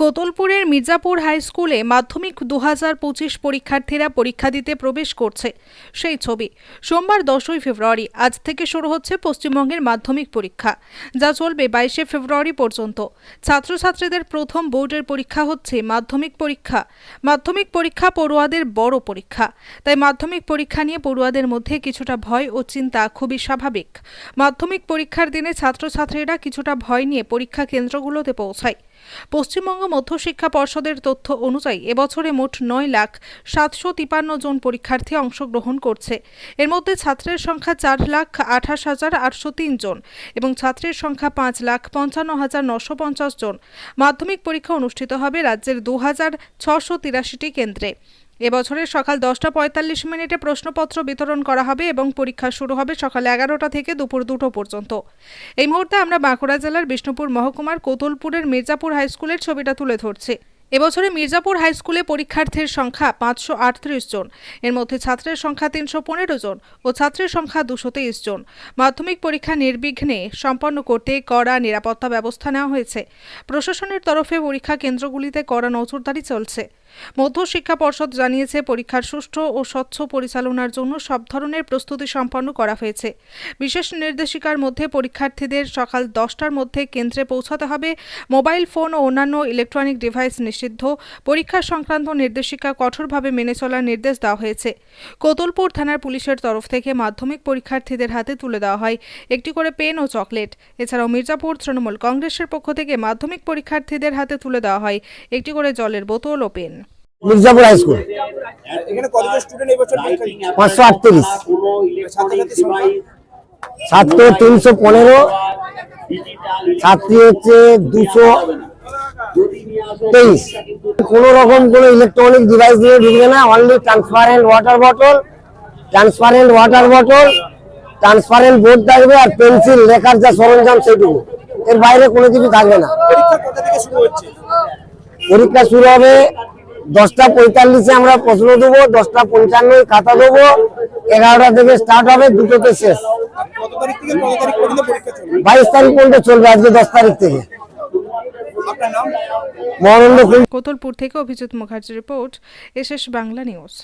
কোতলপুরের Mirzapur high স্কুলে মাধ্যমিক দু হাজার পঁচিশ পরীক্ষার্থীরা পরীক্ষা দিতে প্রবেশ করছে সেই ছবি। সোমবার দশই ফেব্রুয়ারি, আজ থেকে শুরু হচ্ছে পশ্চিমবঙ্গের মাধ্যমিক পরীক্ষা, যা চলবে বাইশে ফেব্রুয়ারি পর্যন্ত। ছাত্রছাত্রীদের প্রথম বোর্ডের পরীক্ষা হচ্ছে মাধ্যমিক পরীক্ষা। মাধ্যমিক পরীক্ষা পড়ুয়াদের বড় পরীক্ষা, তাই মাধ্যমিক পরীক্ষা নিয়ে পড়ুয়াদের মধ্যে কিছুটা ভয় ও চিন্তা খুবই স্বাভাবিক। মাধ্যমিক পরীক্ষার দিনে ছাত্রছাত্রীরা কিছুটা ভয় নিয়ে পরীক্ষা কেন্দ্রগুলোতে পৌঁছায়। পশ্চিমবঙ্গ মধ্যশিক্ষা পর্ষদের তথ্য অনুযায়ী, এবছরে মোট নয় লাখ সাতশো তিপান্ন জন পরীক্ষার্থী অংশগ্রহণ করছে। এর মধ্যে ছাত্রের সংখ্যা চার লাখ আঠাশ হাজার আটশো তিন জন এবং ছাত্রের সংখ্যা পাঁচ লাখ পঞ্চান্ন হাজার নশো পঞ্চাশ জন। মাধ্যমিক পরীক্ষা অনুষ্ঠিত হবে রাজ্যের দু হাজার ছশো তিরাশিটি কেন্দ্রে। এবছরের সকাল দশটা পঁয়তাল্লিশ মিনিটে প্রশ্নপত্র বিতরণ করা হবে এবং পরীক্ষা শুরু হবে সকাল এগারোটা থেকে দুপুর দুটো পর্যন্ত। এই মুহূর্তে আমরা বাঁকুড়া জেলার বিষ্ণুপুর মহকুমার কোতলপুরের মির্জাপুর হাইস্কুলের ছবিটা তুলে ধরছি। এবছরে মির্জাপুর হাই স্কুলে পরীক্ষার্থীর সংখ্যা পাঁচশো আটত্রিশ জন। এর মধ্যে ছাত্রের সংখ্যা তিনশো পনেরো জন ও ছাত্রের সংখ্যা দুশো তেইশ জন। মাধ্যমিক পরীক্ষা নির্বিঘ্নে সম্পন্ন করতে কড়া নিরাপত্তা ব্যবস্থা নেওয়া হয়েছে। প্রশাসনের তরফে পরীক্ষা কেন্দ্রগুলিতে কড়া নজরদারি চলছে। মধ্য শিক্ষা পর্ষদ জানিয়েছে, পরীক্ষার সুষ্ঠু ও স্বচ্ছ পরিচালনার জন্য সব ধরনের প্রস্তুতি সম্পন্ন করা হয়েছে। বিশেষ নির্দেশিকার মধ্যে পরীক্ষার্থীদের সকাল দশটার মধ্যে কেন্দ্রে পৌঁছাতে হবে। মোবাইল ফোন ও অন্যান্য ইলেকট্রনিক ডিভাইস নিষিদ্ধ। পরীক্ষা সংক্রান্ত নির্দেশিকা কঠোরভাবে মেনে চলার নির্দেশ দেওয়া হয়েছে। কোতলপুর থানার পুলিশের তরফ থেকে মাধ্যমিক পরীক্ষার্থীদের হাতে তুলে দেওয়া হয় একটি করে পেন ও চকলেট। এছাড়াও মির্জাপুর তৃণমূল কংগ্রেসের পক্ষ থেকে মাধ্যমিক পরীক্ষার্থীদের হাতে তুলে দেওয়া হয় একটি করে জলের বোতল ও পেন। Mirzapur high school. এখানে কতজন স্টুডেন্ট এই বছর পাঁচশো আটত্রিশ। ছাত্র তিনশো পনেরো। ছাত্রী হচ্ছে দুশো তেইশ কোন রকম কোন ইলেকট্রনিক ডিভাইস দিয়ে ঢুকবে না। Only transparent water bottle transparent water bottle transparent board থাকবে আর পেন্সিল লেখার যা সরঞ্জাম সেটুকু। এর বাইরে কোনো কিছু থাকবে না। পরীক্ষা শুরু হবে দশটা পঁয়তাল্লিশে আমরা প্রশ্ন দেবো দশটা পঞ্চান্ন খাতা দেবো এগারোটা থেকে স্টার্ট হবে দুটোতে শেষ। বাইশ তারিখ পর্যন্ত চলবে আজকে দশ তারিখ থেকে। কোতলপুর থেকে Abhijit Mukherjee report S Bangla news.